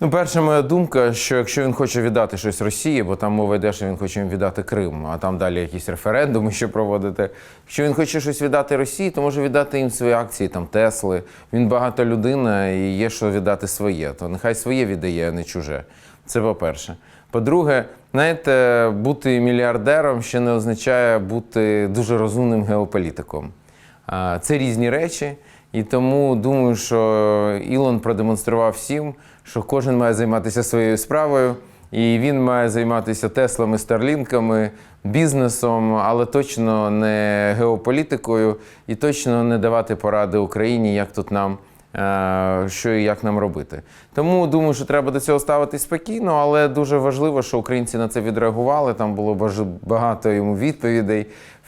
Ну, перша моя думка, що якщо він хоче віддати щось Росії, бо там мова йде, що він хоче віддати Крим, а там далі якісь референдуми ще проводити. Якщо він хоче щось віддати Росії, то може віддати їм свої акції, там Тесли. Він багата людина і є що віддати своє. То нехай своє віддає, а не чуже. Це по-перше. По-друге, знаєте, бути мільярдером ще не означає бути дуже розумним геополітиком. Це різні речі, і тому думаю, що Ілон продемонстрував всім, що кожен має займатися своєю справою, і він має займатися Теслами, Старлінками, бізнесом, але точно не геополітикою, і точно не давати поради Україні, як тут нам. е, Що і як нам робити. Тому думаю, що треба до цього ставитись спокійно, але дуже важливо, що українці на це відреагували. Там було багато йому відповідей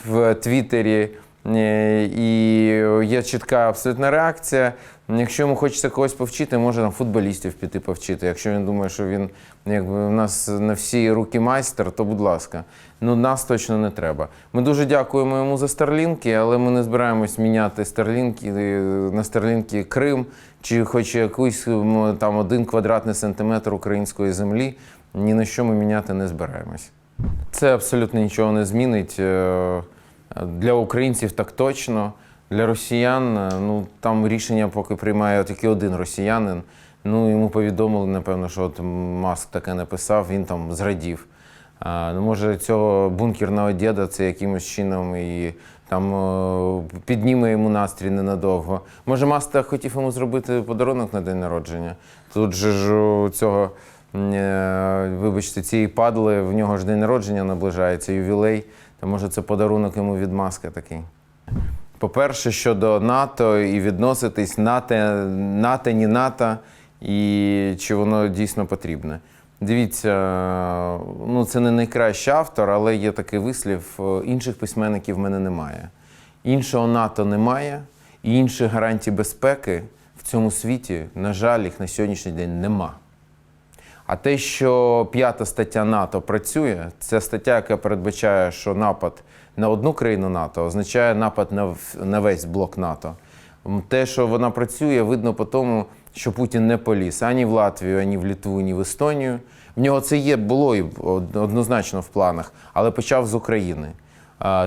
в Твіттері. Е, І є чітка абсолютна реакція. Якщо йому хочеться когось повчити, може там футболістів піти повчити. Якщо він думає, що він якби у нас на всі руки майстер, то будь ласка. Ну нас точно не треба. Ми дуже дякуємо йому за старлінки, але ми не збираємось міняти старлінки е, на старлінки Крим чи хоч якийсь там один квадратний сантиметр української землі. Ні на що ми міняти не збираємось. Це абсолютно нічого не змінить. Для українців так точно. Для росіян, е, ну там рішення поки приймає тільки один росіянин. Ну йому повідомили, напевно, що от Маск таке написав, він там зрадів. А, ну, може, цього бункерного діда це якимось чином і там е, підніме йому настрій ненадовго. Може, Маск так хотів йому зробити подарунок на день народження. Тут же ж у цього, е, вибачте, цієї падли, в нього ж день народження наближається, ювілей. То може це подарунок йому від Маска такий. По-перше, щодо НАТО і відноситись НАТО, НАТО, не НАТО, і чи воно дійсно потрібне. Дивіться, ну це не найкращий автор, але є такий вислів: е, інших письменників в мене немає. Іншого НАТО немає, і інших гарантій безпеки в цьому світі, на жаль, їх на сьогоднішній день нема. А те, що п'ята стаття НАТО працює, це стаття, яка передбачає, що напад на одну країну НАТО означає напад на, на весь блок НАТО. Те, що вона працює, видно по тому, що Путін не поліз ані в Латвію, ані в Літву, ні в Естонію. В нього це є, було і однозначно в планах, але почав з України.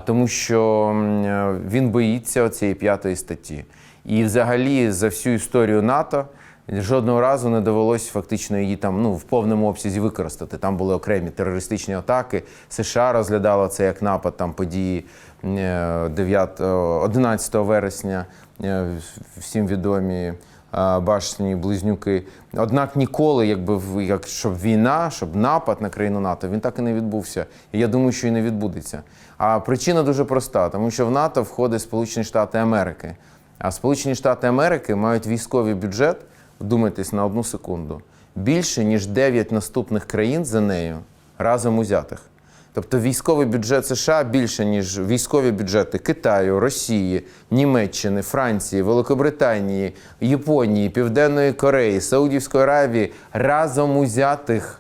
Тому що е, він боїться цієї п'ятої статті. І взагалі за всю історію НАТО жодного разу не довелось фактично її там ну, в повному обсязі використати. Там були окремі терористичні атаки. США розглядало це як напад там події е, 9, 11 вересня, е, всім відомі е, башні близнюки. Однак ніколи, якби як щоб війна, щоб напад на країну НАТО, він так і не відбувся. І я думаю, що і не відбудеться. А причина дуже проста, тому що в НАТО входить Сполучені Штати Америки. А Сполучені Штати Америки мають військовий бюджет, вдумайтесь на одну секунду, більше, ніж 9 наступних країн за нею разом узятих. Тобто військовий бюджет США більше, ніж військові бюджети Китаю, Росії, Німеччини, Франції, Великобританії, Японії, Південної Кореї, Саудівської Аравії разом узятих.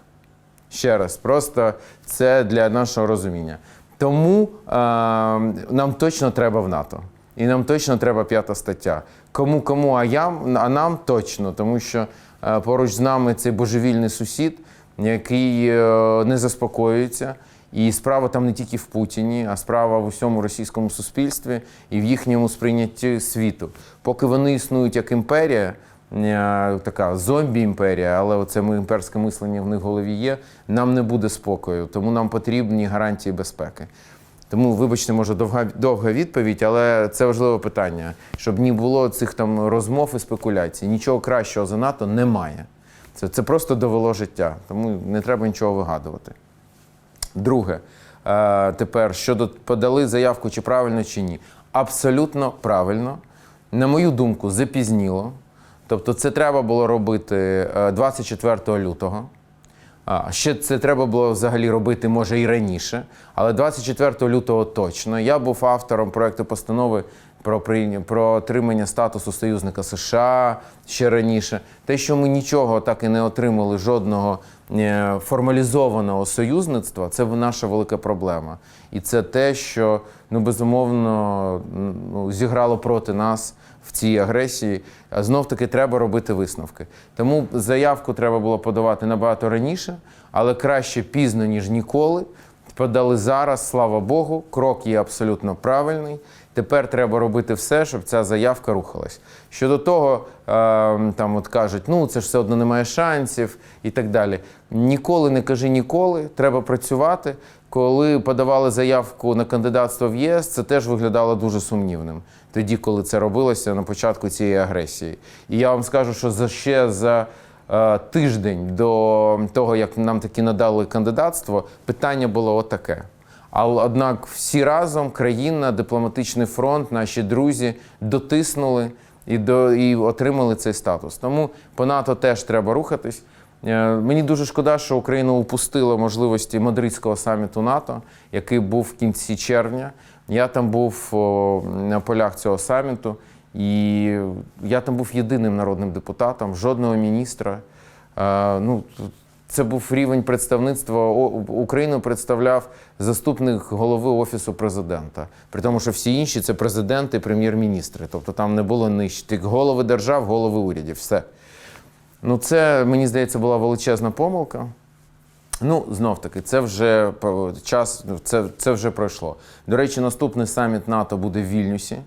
Ще раз, просто це для нашого розуміння. Тому е, нам точно треба в НАТО. І нам точно треба п'ята стаття. Кому кому, а я, а нам точно, тому що е, поруч з нами цей божевільний сусід, який е, не заспокоюється. І справа там не тільки в Путіні, а справа в усьому російському суспільстві і в їхньому сприйнятті світу. Поки вони існують як імперія, е, така зомбі-імперія, але оце імперське мислення в них в голові є. Нам не буде спокою, тому нам потрібні гарантії безпеки. Тому, вибачте, може, довга, довга відповідь, але це важливе питання, щоб не було цих там розмов і спекуляцій. Нічого кращого за НАТО немає. Це, це просто довело життя, тому не треба нічого вигадувати. Друге, е, тепер щодо подали заявку, чи правильно, чи ні. Абсолютно правильно. На мою думку, запізніло. Тобто, це треба було робити е, 24 лютого. А, ще це треба було взагалі робити, може, і раніше, але 24 лютого точно. Я був автором проекту постанови про про отримання статусу союзника США ще раніше. Те, що ми нічого так і не отримали, жодного е, формалізованого союзництва, це наша велика проблема. І це те, що ну безумовно ну, зіграло проти нас в цій агресії, знов таки треба робити висновки. Тому заявку треба було подавати набагато раніше, але краще пізно, ніж ніколи. Подали зараз, слава Богу, крок є абсолютно правильний. Тепер треба робити все, щоб ця заявка рухалась. Щодо того, е, там от кажуть, ну це ж все одно немає шансів і так далі. Ніколи не кажи ніколи, треба працювати. Коли подавали заявку на кандидатство в ЄС, це теж виглядало дуже сумнівним. Тоді, коли це робилося на початку цієї агресії. І я вам скажу, що за ще за е, тиждень до того, як нам таки надали кандидатство, питання було отаке. Але однак всі разом країна, дипломатичний фронт, наші друзі дотиснули і, до, і отримали цей статус. Тому по НАТО теж треба рухатись. Е, Мені дуже шкода, що Україна упустила можливості мадридського саміту НАТО, який був в кінці червня. Я там був на полях цього саміту, і я там був єдиним народним депутатом, жодного міністра. Е, Ну, це був рівень представництва. Україну представляв заступник голови офісу президента. При тому, що всі інші це президенти, прем'єр-міністри. Тобто там не було нижче. Голови держав, голови урядів. Все. Ну, це мені здається була величезна помилка. Ну, знов таки, це вже час, це, це вже пройшло. До речі, наступний саміт НАТО буде в Вільнюсі.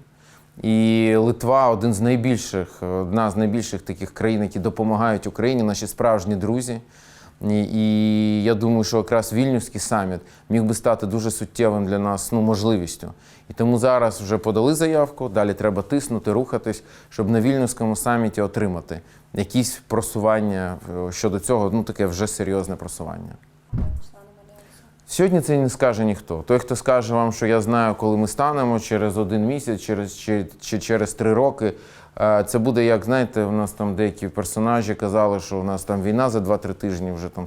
І Литва один з найбільших, одна з найбільших таких країн, які допомагають Україні, наші справжні друзі. І, я думаю, що якраз Вільнюський саміт міг би стати дуже суттєвим для нас ну, можливістю. І тому зараз вже подали заявку, далі треба тиснути, рухатись, щоб на Вільнюському саміті отримати якісь просування е, щодо цього, ну таке вже серйозне просування. Сьогодні це не скаже ніхто. Той, хто скаже вам, що я знаю, коли ми станемо через один місяць, через чи, чи через три роки. Е, Це буде як знаєте, у нас там деякі персонажі казали, що у нас там війна за 2-3 тижні, вже там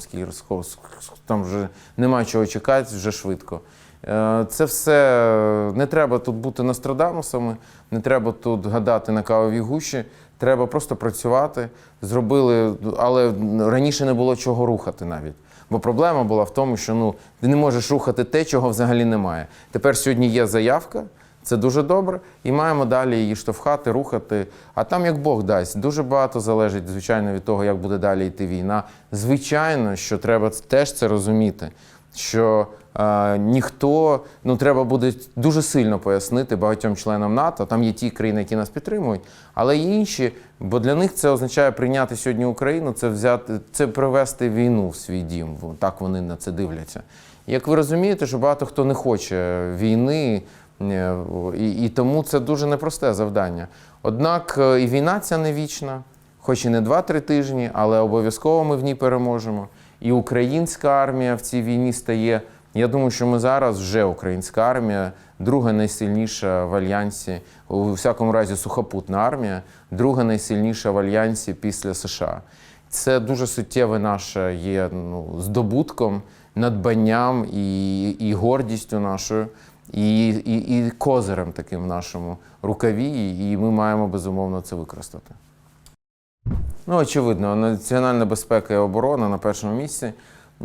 там вже немає чого чекати, вже швидко. Е, Це все не треба тут бути Нострадамусами, не треба тут гадати на кавовій гущі. Треба просто працювати. Зробили, але раніше не було чого рухати навіть. Бо проблема була в тому, що ну ти не можеш рухати те, чого взагалі немає. Тепер сьогодні є заявка, це дуже добре, і маємо далі її штовхати, рухати. А там як Бог дасть, дуже багато залежить, звичайно, від того, як буде далі йти війна. Звичайно, що треба теж це розуміти. Що е, ніхто ну треба буде дуже сильно пояснити багатьом членам НАТО. Там є ті країни, які нас підтримують, але є інші, бо для них це означає прийняти сьогодні Україну, це взяти, це привести війну в свій дім. Так вони на це дивляться. Як ви розумієте, що багато хто не хоче війни, і, і тому це дуже непросте завдання. Однак е, і війна ця не вічна, хоч і не 2-3 тижні, але обов'язково ми в ній переможемо. І українська армія в цій війні стає. Я думаю, що ми зараз вже українська армія, друга найсильніша в альянсі, у всякому разі сухопутна армія, друга найсильніша в альянсі після США. Це дуже суттєве наше є ну, здобутком, надбанням і, і гордістю нашою, і, і, і козирем таким в нашому рукаві, і ми маємо безумовно це використати. Ну, очевидно, національна безпека і оборона на першому місці.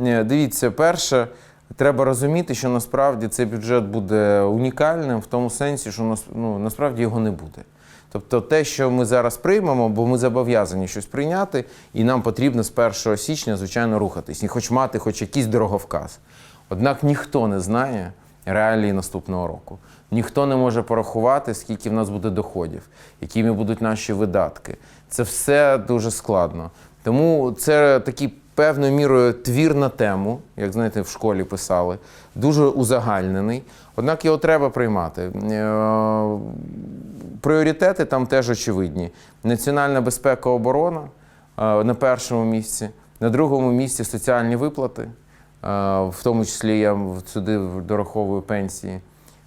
Е, Дивіться, перше, треба розуміти, що насправді цей бюджет буде унікальним в тому сенсі, що ну, насправді його не буде. Тобто те, що ми зараз приймемо, бо ми зобов'язані щось прийняти, і нам потрібно з 1 січня, звичайно, рухатись, і хоч мати хоч якийсь дороговказ. Однак ніхто не знає реалії наступного року. Ніхто не може порахувати, скільки в нас буде доходів, якими будуть наші видатки. Це все дуже складно. Тому це такий певною мірою твір на тему, як знаєте, в школі писали, дуже узагальнений. Однак його треба приймати. Е, Пріоритети там теж очевидні: національна безпека, оборона е, на першому місці, на другому місці соціальні виплати, в тому числі я сюди дораховую пенсії.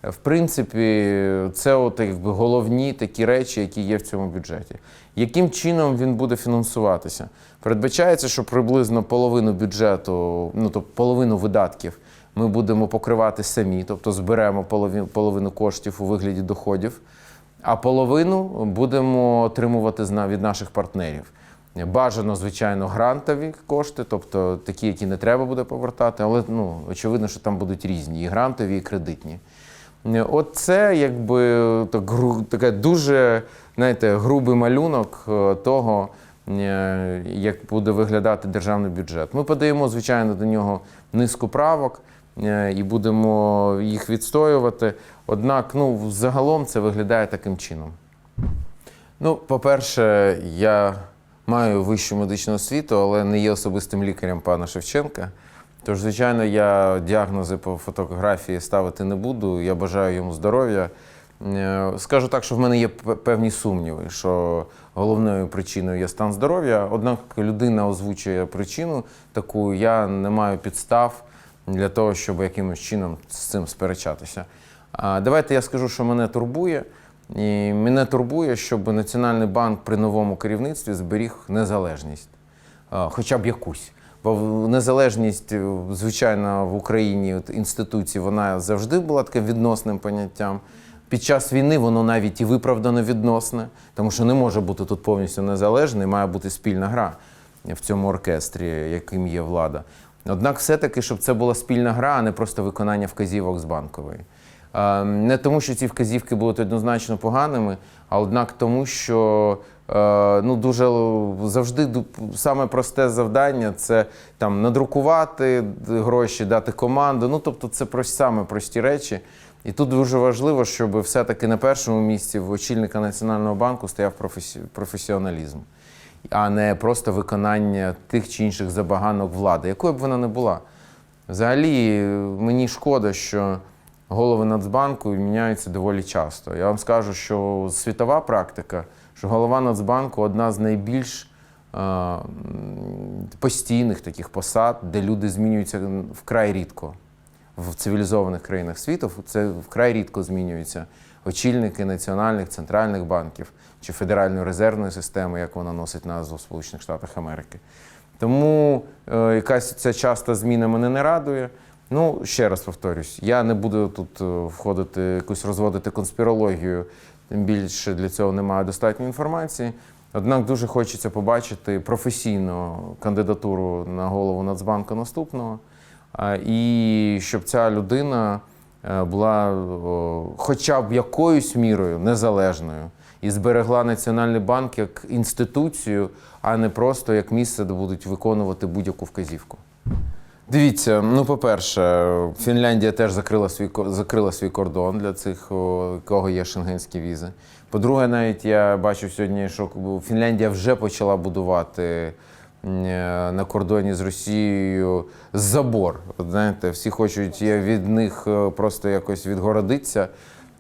В принципі, це от якби головні такі речі, які є в цьому бюджеті. Яким чином він буде фінансуватися? Передбачається, що приблизно половину бюджету, ну тобто половину видатків, ми будемо покривати самі, тобто зберемо половину, половину коштів у вигляді доходів, а половину будемо отримувати від наших партнерів. Бажано, звичайно, грантові кошти, тобто такі, які не треба буде повертати, але ну, очевидно, що там будуть різні і грантові, і кредитні. Е, От це якби так, гру- таке дуже знаєте, грубий малюнок е, того, е, як буде виглядати державний бюджет. Ми подаємо, звичайно, до нього низку правок е, і будемо їх відстоювати. Однак, ну, загалом це виглядає таким чином. Ну, по-перше, я маю вищу медичну освіту, але не є особистим лікарем пана Шевченка. Тож, звичайно, я діагнози по фотографії ставити не буду. Я бажаю йому здоров'я. Е, Скажу так, що в мене є певні сумніви, що головною причиною є стан здоров'я. Однак людина озвучує причину таку, я не маю підстав для того, щоб якимось чином з цим сперечатися. Давайте я скажу, що мене турбує. І мене турбує, щоб Національний банк при новому керівництві зберіг незалежність, хоча б якусь. Бо незалежність, е, звичайно, в Україні от, інституцій вона завжди була таким відносним поняттям. Під час війни воно навіть і виправдано відносне, тому що не може бути тут повністю незалежний, має бути спільна гра в цьому оркестрі, яким є влада. Однак, все-таки, щоб це була спільна гра, а не просто виконання вказівок з банкової. Е, Не тому, що ці вказівки будуть однозначно поганими, а однак тому, що е, ну, дуже завжди саме просте завдання це там надрукувати гроші, дати команду. Ну, тобто, це саме прості речі. І тут дуже важливо, щоб все-таки на першому місці в очільника Національного банку стояв професіоналізм, а не просто виконання тих чи інших забаганок влади, якою б вона не була. Взагалі, мені шкода, що голови Нацбанку міняються доволі часто. Я вам скажу, що світова практика, що голова Нацбанку одна з найбільш е, постійних таких посад, де люди змінюються вкрай рідко. В цивілізованих країнах світу це вкрай рідко змінюються очільники національних центральних банків чи Федеральної резервної системи, як вона носить назву в Сполучених Штатах Америки. Тому е, якась ця часта зміна мене не радує. Ну, ще раз повторюсь, я не буду тут е, входити, якусь розводити конспірологію, тим більше для цього немає достатньо інформації. Однак дуже хочеться побачити професійну кандидатуру на голову Нацбанку наступного, і щоб ця людина е, була хоча б якоюсь мірою незалежною і зберегла Національний банк як інституцію, а не просто як місце, де будуть виконувати будь-яку вказівку. Дивіться, ну по-перше, Фінляндія теж закрила свій закрила свій кордон для цих, у кого є шенгенські візи. По-друге, навіть я бачив сьогодні, що Фінляндія вже почала будувати е, на кордоні з Росією забор. Знаєте, всі хочуть від них е, просто якось відгородитися,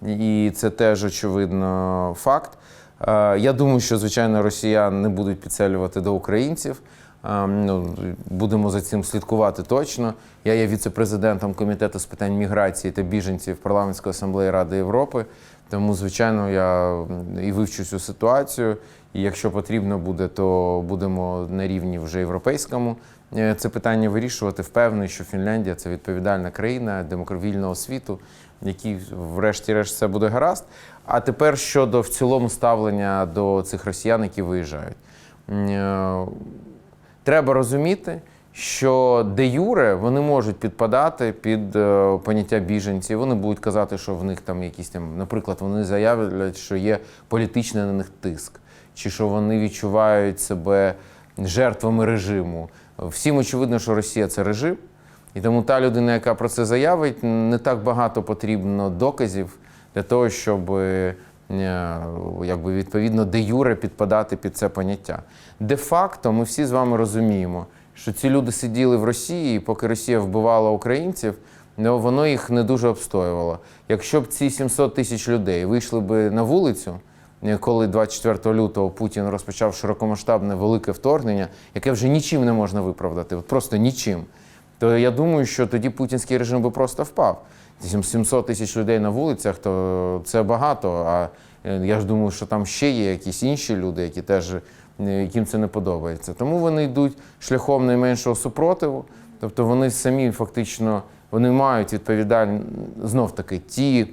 і це теж очевидно факт. Е, Я думаю, що звичайно росіян не будуть підселювати до українців. Е, Ну, будемо за цим слідкувати точно. Я є віце-президентом комітету з питань міграції та біженців парламентської асамблеї Ради Європи. Тому, звичайно, я і вивчу цю ситуацію. І якщо потрібно буде, то будемо на рівні вже європейському е, це питання вирішувати. Впевнений, що Фінляндія це відповідальна країна демокровільного світу, в якій, врешті-решт, все буде гаразд. А тепер щодо в цілому ставлення до цих росіян, які виїжджають. Треба розуміти, що де юре вони можуть підпадати під е, поняття біженців. Вони будуть казати, що в них там якісь там, наприклад, вони заявлять, що є політичний на них тиск, чи що вони відчувають себе жертвами режиму. Всім очевидно, що Росія це режим. І тому та людина, яка про це заявить, не так багато потрібно доказів для того, щоб е, якби відповідно де юре підпадати під це поняття. Де-факто ми всі з вами розуміємо, що ці люди сиділи в Росії, і поки Росія вбивала українців, воно їх не дуже обстоювало. Якщо б ці 700 тисяч людей вийшли б на вулицю, е, коли 24 лютого Путін розпочав широкомасштабне велике вторгнення, яке вже нічим не можна виправдати, от просто нічим то я думаю, що тоді путінський режим би просто впав. Сім- 700 тисяч людей на вулицях, то це багато. А е, я ж думаю, що там ще є якісь інші люди, які теж е, яким це не подобається. Тому вони йдуть шляхом найменшого супротиву. Тобто вони самі фактично вони мають відповідальність знов таки ті.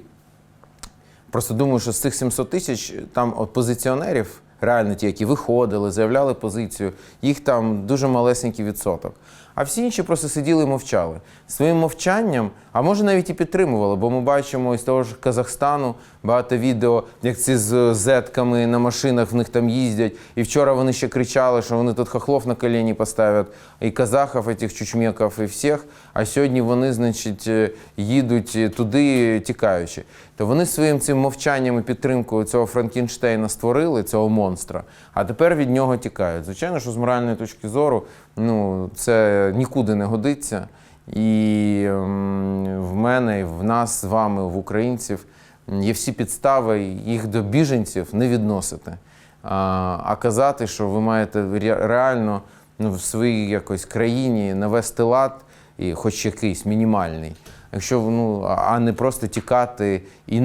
Просто думаю, що з цих 700 тисяч там опозиціонерів реально ті, які виходили, заявляли позицію, їх там дуже малесенький відсоток. А всі інші просто сиділи і мовчали. Своїм мовчанням, а може навіть і підтримували, бо ми бачимо із того ж Казахстану багато відео, як ці з зетками на машинах в них там їздять. І вчора вони ще кричали, що вони тут хохлов на коліні поставлять, і казахів, і тих чучмеків, і всіх. А сьогодні вони, значить, е, їдуть туди тікаючи. То вони своїм цим мовчанням і підтримкою цього Франкенштейна створили, цього монстра, а тепер від нього тікають. Звичайно, що з моральної точки зору ну, це нікуди не годиться. І ем, в мене, і в нас з вами, в українців, є всі підстави їх до біженців не відносити. А казати, що ви маєте реально ну, в своїй якось країні навести лад, і хоч якийсь мінімальний. Якщо ну, а- не просто тікати і,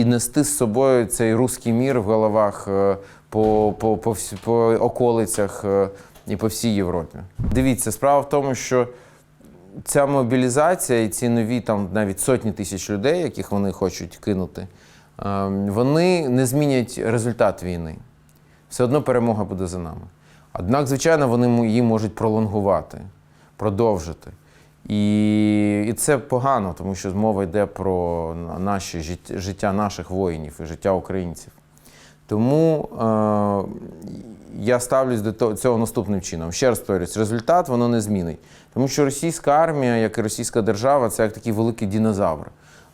і нести з собою цей руський мір в головах е, по, по, по, по околицях е, і по всій Європі. Дивіться, справа в тому, що ця мобілізація і ці нові там навіть сотні тисяч людей, яких вони хочуть кинути, е, вони не змінять результат війни. Все одно перемога буде за нами. Однак, звичайно, вони її можуть пролонгувати, продовжити. І, і це погано, тому що мова йде про наші життя, наших воїнів і життя українців. Тому е, я ставлюсь до цього наступним чином. Ще раз повторюсь, результат воно не змінить. Тому що російська армія, як і російська держава, це як такий великий динозавр,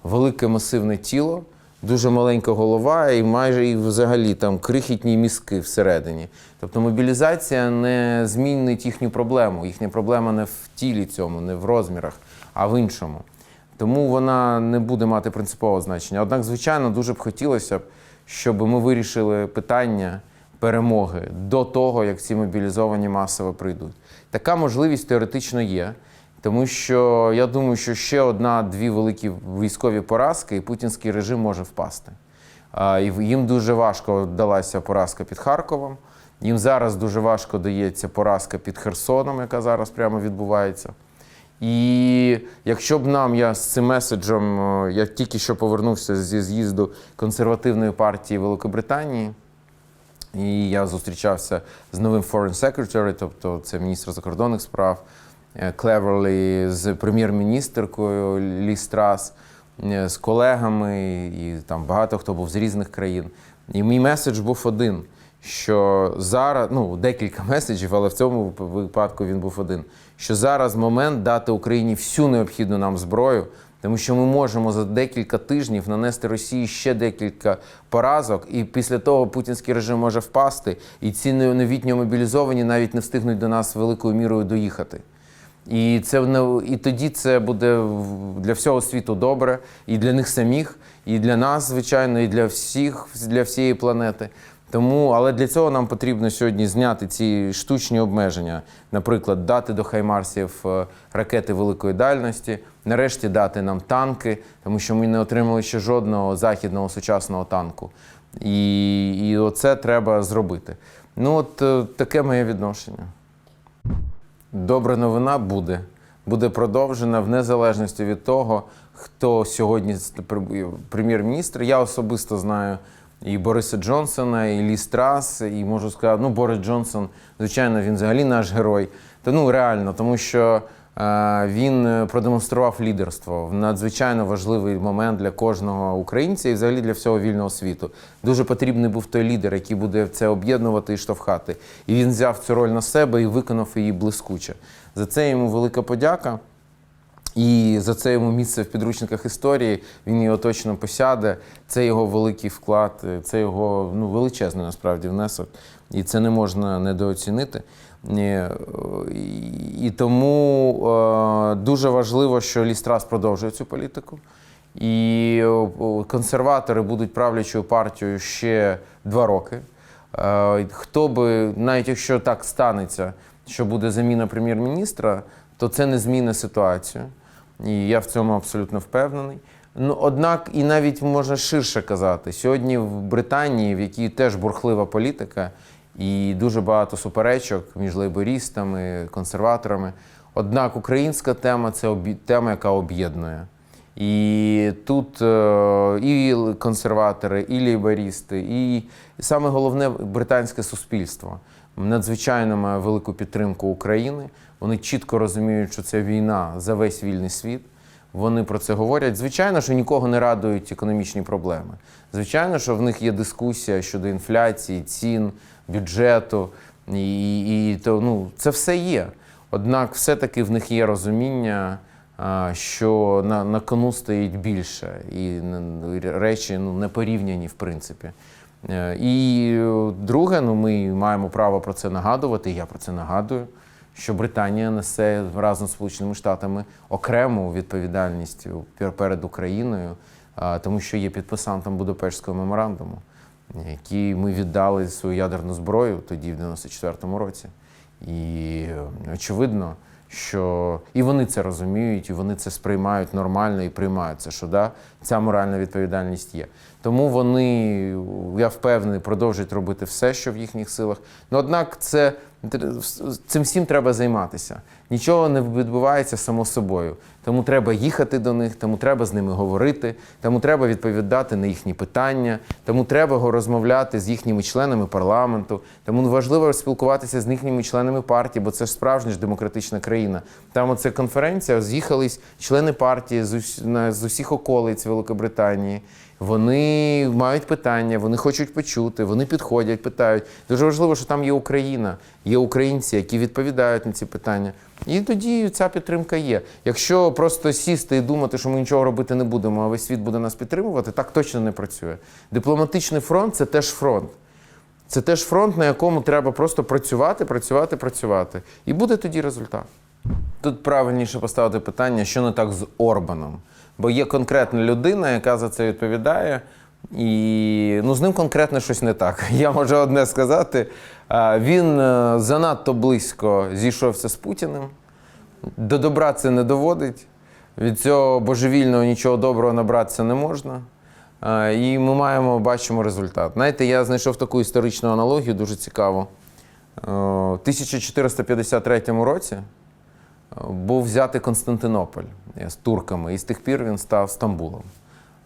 велике масивне тіло, дуже маленька голова і майже і взагалі там крихітні мізки всередині. Тобто мобілізація не змінить їхню проблему. Їхня проблема не в тілі цьому, не в розмірах, а в іншому. Тому вона не буде мати принципового значення. Однак, звичайно, дуже б хотілося щоб ми вирішили питання перемоги до того, як ці мобілізовані масово прийдуть. Така можливість теоретично є, тому що я думаю, що ще одна-дві великі військові поразки, і путінський режим може впасти. І їм дуже важко далася поразка під Харковом. Їм зараз дуже важко дається поразка під Херсоном, яка зараз прямо відбувається. І якщо б нам, я з цим меседжем, е, я тільки що повернувся зі з'їзду консервативної партії Великобританії, і я зустрічався з новим Foreign Secretary, тобто це міністр закордонних справ, Клеверлі, з прем'єр-міністеркою Лі Страс, е, з колегами, і там багато хто був з різних країн. І мій меседж був один: що зараз, ну, декілька меседжів, але в цьому випадку він був один. Що зараз момент дати Україні всю необхідну нам зброю, тому що ми можемо за декілька тижнів нанести Росії ще декілька поразок, і після того путінський режим може впасти, і ці новітньо мобілізовані навіть не встигнуть до нас великою мірою доїхати. І це і тоді це буде для всього світу добре, і для них самих, і для нас, звичайно, і для всіх, для всієї планети. Тому, але для цього нам потрібно сьогодні зняти ці штучні обмеження, наприклад, дати до Хаймарсів е, ракети великої дальності, нарешті дати нам танки, тому що ми не отримали ще жодного західного сучасного танку. І, і оце треба зробити. Ну, от е, таке моє відношення. Добра новина буде. Буде продовжена в незалежності від того, хто сьогодні прем'єр-міністр. Я особисто знаю і Бориса Джонсона, і Лі Страс, і можу сказати, ну Борис Джонсон, звичайно, він взагалі наш герой. Та ну реально, тому що він е, продемонстрував лідерство в надзвичайно важливий момент для кожного українця і взагалі для всього вільного світу. Дуже потрібний був той лідер, який буде це об'єднувати і штовхати. І він взяв цю роль на себе і виконав її блискуче. За це йому велика подяка. І за це йому місце в підручниках історії. Він його точно посяде. Це його великий вклад, це його ну, величезний насправді внесок. І це не можна недооцінити. І, і тому е, дуже важливо, що Лістрас продовжує цю політику. І консерватори будуть правлячою партією ще два роки. Е, Хто би, навіть якщо так станеться, що буде заміна прем'єр-міністра, то це не змінить ситуацію. І я в цьому абсолютно впевнений. Ну, однак, і навіть можна ширше казати, сьогодні в Британії, в якій теж бурхлива політика, і дуже багато суперечок між лейбористами, консерваторами. Однак українська тема це тема, яка об'єднує. І тут е, і консерватори, і лейбористи, і, і саме головне британське суспільство надзвичайно має велику підтримку України. Вони чітко розуміють, що це війна за весь вільний світ. Вони про це говорять. Звичайно, що нікого не радують економічні проблеми. Звичайно, що в них є дискусія щодо інфляції, цін, бюджету, і, і то ну це все є. Однак, все-таки в них є розуміння, що на, на кону стоїть більше, і речі ну, не порівняні, в принципі. Е, І е, друге, ну ми маємо право про це нагадувати. Я про це нагадую. Що Британія несе разом з Сполученими Штатами окрему відповідальність перед Україною, тому що є підписантом Будапештського меморандуму, який ми віддали свою ядерну зброю тоді, в 94-му році. І е, очевидно, що і вони це розуміють, і вони це сприймають нормально і приймають це, що да, ця моральна відповідальність є. Тому вони, я впевнений, продовжують робити все, що в їхніх силах. Ну, однак, це цим всім треба займатися. Нічого не відбувається само собою. Тому треба їхати до них, тому треба з ними говорити, тому треба відповідати на їхні питання, тому треба розмовляти з їхніми членами парламенту. Тому важливо спілкуватися з їхніми членами партії, бо це ж справжня ж демократична країна. Там оце конференція, з'їхались члени партії з, ус- з усіх околиць Великобританії. Вони мають питання, вони хочуть почути, вони підходять, питають. Дуже важливо, що там є Україна, є українці, які відповідають на ці питання. І тоді ця підтримка є. Якщо просто сісти і думати, що ми нічого робити не будемо, а весь світ буде нас підтримувати, так точно не працює. Дипломатичний фронт це теж фронт. Це теж фронт, на якому треба просто працювати, працювати, працювати. І буде тоді результат. Тут правильніше поставити питання, що не так з Орбаном. Бо є конкретна людина, яка за це відповідає, і ну, з ним конкретно щось не так. Я можу одне сказати. Він е, занадто близько зійшовся з Путіним. До добра це не доводить. Від цього божевільного нічого доброго набратися не можна. І ми маємо, бачимо результат. Знаєте, я знайшов таку історичну аналогію, дуже цікаву. Е, У 1453 році був взятий Константинополь е, з турками, і з тих пір він став Стамбулом.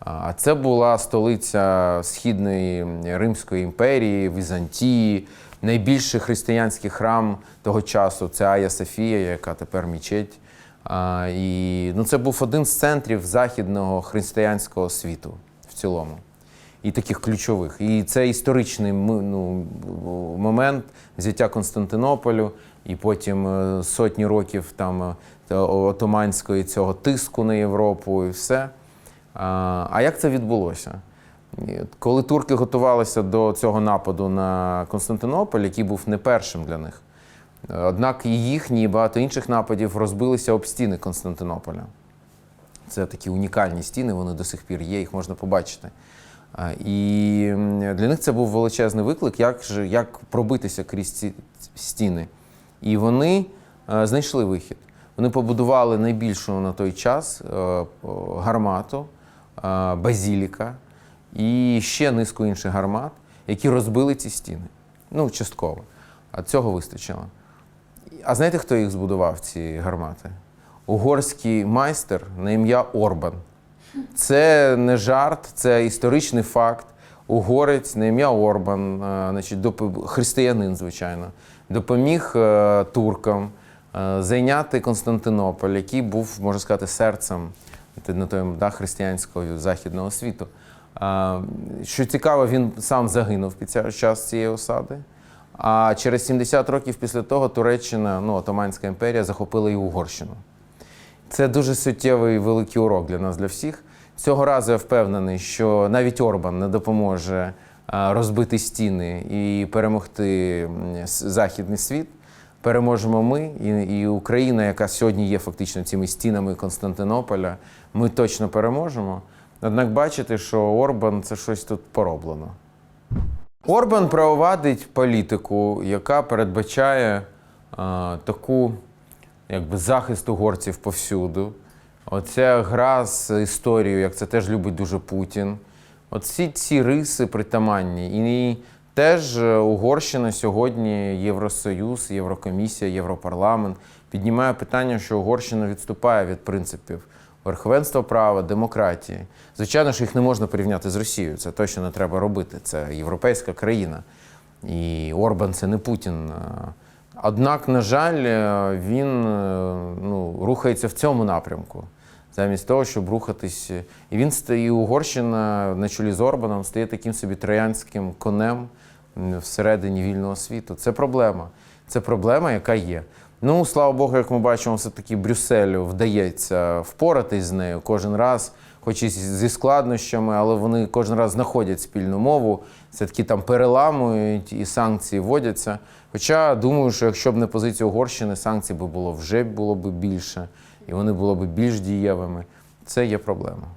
А це була столиця Східної Римської імперії, Візантії, найбільший християнський храм того часу це Ая Софія, яка тепер мечеть. А, і ну, це був один з центрів західного християнського світу в цілому. І таких ключових. І це історичний ну, момент взяття Константинополю, і потім е, сотні років там е, отоманської цього тиску на Європу і все. А, як це відбулося? Коли турки готувалися до цього нападу на Константинополь, який був не першим для них, однак і їхні, і багато інших нападів розбилися об стіни Константинополя. Це такі унікальні стіни, вони до сих пір є, їх можна побачити. І для них це був величезний виклик, як, же, як пробитися крізь ці стіни. І вони е, знайшли вихід. Вони побудували найбільшу на той час е, гармату, е, базіліка і ще низку інших гармат, які розбили ці стіни. Ну, частково. А цього вистачило. А знаєте, хто їх збудував, ці гармати? Угорський майстер на ім'я Орбан. Це не жарт, це історичний факт. Угорець на ім'я Орбан, значить, християнин, звичайно, допоміг е, туркам е, зайняти Константинополь, який був, можна сказати, серцем на той да, християнського західного світу. Що цікаво, він сам загинув під час цієї осади. А через 70 років після того Туреччина, ну, Отоманська імперія, захопила і Угорщину. Це дуже суттєвий великий урок для нас, для всіх. Цього разу я впевнений, що навіть Орбан не допоможе розбити стіни і перемогти західний світ. Переможемо ми і, і Україна, яка сьогодні є фактично цими стінами Константинополя. Ми точно переможемо. Однак бачите, що Орбан це щось тут пороблено. Орбан провадить політику, яка передбачає а, таку якби, захист угорців повсюду. Оця гра з історією, як це теж любить дуже Путін. Оці ці риси притаманні. І теж е, Угорщина сьогодні, Євросоюз, Єврокомісія, Європарламент піднімає питання, що Угорщина відступає від принципів верховенства права, демократії. Звичайно, що їх не можна порівняти з Росією. Це точно не треба робити. Це європейська країна. І Орбан це не Путін. Однак, на жаль, е, він е, ну, рухається в цьому напрямку. Замість того, щоб рухатись. І він і Угорщина на чолі з Орбаном стає таким собі троянським конем всередині вільного світу. Це проблема. Це проблема, яка є. Ну, слава Богу, як ми бачимо, все-таки Брюсселю вдається впоратись з нею кожен раз, хоч і зі складнощами, але вони кожен раз знаходять спільну мову, все-таки там переламують і санкції вводяться. Хоча думаю, що якщо б не позиція Угорщини, санкцій би було вже було б більше, і вони були б більш дієвими. Це є проблема.